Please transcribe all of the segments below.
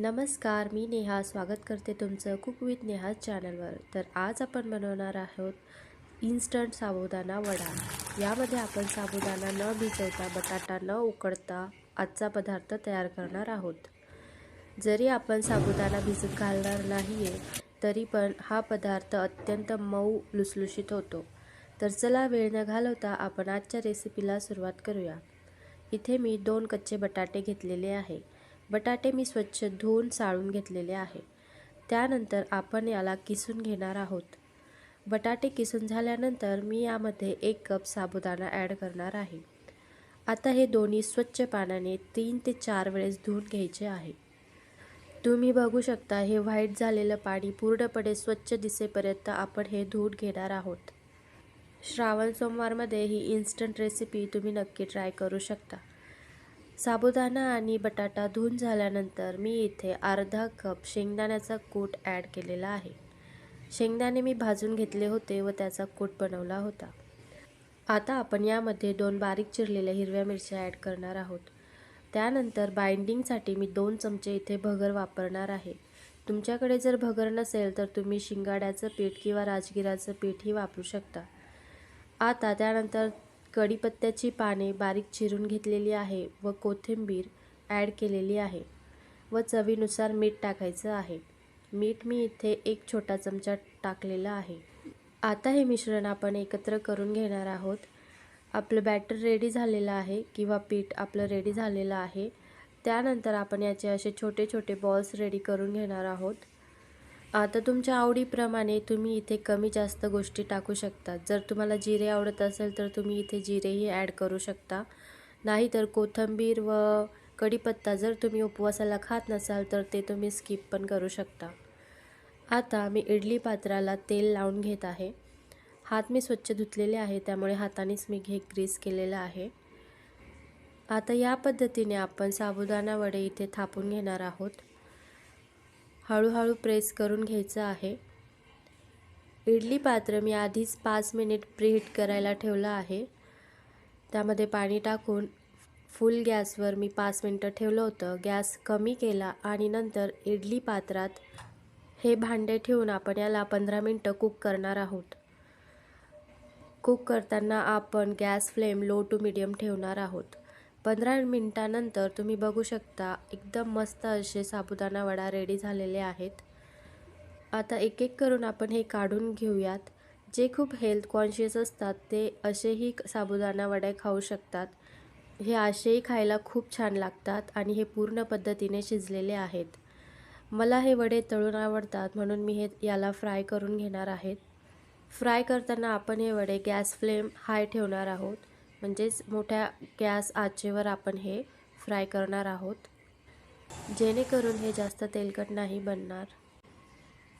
नमस्कार मी नेहा. स्वागत करते तुमचं कुक विथ नेहा चॅनलवर. तर आज आपण बनवणार आहोत इन्स्टंट साबुदाणा वडा. यामध्ये आपण साबुदाणा न भिजवता बटाटा न उकडता आजचा पदार्थ तयार करणार आहोत. जरी आपण साबुदाणा भिजत घालणार नाही आहे तरी पण हा पदार्थ अत्यंत मऊ लुसलुशीत होतो. तर चला वेळ न घालवता आपण आजच्या रेसिपीला सुरुवात करूया. इथे मी दोन कच्चे बटाटे घेतलेले आहे. बटाटे मी स्वच्छ धुवून साळून घेतलेले आहे. त्यानंतर आपण याला किसून घेणार आहोत. बटाटे किसून झाल्यानंतर मी यामध्ये एक कप साबुदाणा ॲड करणार आहे. आता हे दोन्ही स्वच्छ पाण्याने तीन ते चार वेळेस धुवून घ्यायचे आहे. तुम्ही बघू शकता हे व्हाईट झालेलं पाणी पूर्णपणे स्वच्छ दिसेपर्यंत आपण हे धुवून घेणार आहोत. श्रावण सोमवारमध्ये ही इन्स्टंट रेसिपी तुम्ही नक्की ट्राय करू शकता. साबुदाणा आणि बटाटा धुवून झाल्यानंतर मी इथे अर्धा कप शेंगदाण्याचा कूट ॲड केलेला आहे. शेंगदाणे मी भाजून घेतले होते व त्याचा कूट बनवला होता. आता आपण यामध्ये दोन बारीक चिरलेल्या हिरव्या मिरच्या ॲड करणार आहोत. त्यानंतर बाइंडिंगसाठी मी दोन चमचे इथे भगर वापरणार आहे. तुमच्याकडे जर भगर नसेल तर तुम्ही शिंगाड्याचं पीठ किंवा राजगिराचं पीठही वापरू शकता. आता त्यानंतर कढीपत्त्याची पाने बारीक चिरून घेतलेली आहे व कोथिंबीर ॲड केलेली आहे व चवीनुसार मीठ टाकायचं आहे. मीठ मी इथे एक छोटा चमचा टाकलेला आहे. आता हे मिश्रण आपण एकत्र करून घेणार आहोत. आपलं बॅटर रेडी झालेलं आहे किंवा पीठ आपलं रेडी झालेलं आहे. त्यानंतर आपण याचे असे छोटे छोटे बॉल्स रेडी करून घेणार आहोत. आता तुमच्या आवडीप्रमाणे तुम्ही इथे कमी जास्त गोष्टी टाकू शकता जर तुम्हाला जिरे आवडत असेल तर तुम्ही इथे जिरेही ॲड करू शकता. नाहीतर कोथिंबीर व कढीपत्ता जर तुम्ही उपवासाला खात नसाल तर ते तुम्ही स्किप पण करू शकता. आता मी इडली पात्राला तेल लावून घेत आहे. हात मी स्वच्छ धुतलेले आहे त्यामुळे हातानेच मी घे ग्रीस केलेलं आहे. आता या पद्धतीने आपण साबुदाणा वडे इथे थापून घेणार आहोत. हळूहळू प्रेस करून घ्यायचं आहे. इडली पात्र मी आधीच पाच मिनिट प्रीहीट करायला ठेवलं आहे. त्यामध्ये पाणी टाकून फुल गॅसवर मी पाच मिनटं ठेवलं होतं. गॅस कमी केला आणि नंतर इडली पात्रात हे भांडे ठेवून आपण याला पंधरा मिनटं कुक करणार आहोत. कुक करताना आपण gas flame low to medium ठेवणार आहोत. पंधरा मिनटानंतर तुम्ही बघू शकता एकदम मस्त असे साबुदाणा वडा रेडी झालेले आहेत. आता एक एक करून आपण हे काढून घेऊयात. जे खूप हेल्थ कॉन्शियस असतात ते असेही साबुदाणा वडे खाऊ शकतात. हे असेही खायला खूप छान लागतात आणि हे पूर्ण पद्धतीने शिजलेले आहेत. मला हे वडे तळून आवडतात म्हणून मी हे याला फ्राय करून घेणार आहेत फ्राय करताना आपण हे वडे गॅस फ्लेम हाय ठेवणार आहोत. म्हणजेच मोठ्या गॅस आचेवर आपण हे फ्राय करणार आहोत. जेणेकरून हे जास्त तेलकट नाही बनणार.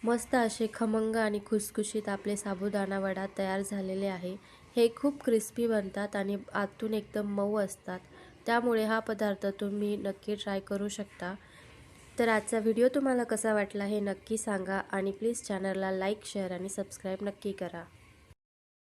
मस्त असे खमंग आणि खुसखुशीत आपले साबुदाणा वडा तयार झालेले आहे. हे खूप क्रिस्पी बनतात आणि आतून एकदम मऊ असतात. त्यामुळे हा पदार्थ तुम्ही नक्की ट्राय करू शकता. तर आजचा व्हिडिओ तुम्हाला कसा वाटला हे नक्की सांगा आणि प्लीज चॅनलला लाईक शेअर आणि सबस्क्राईब नक्की करा.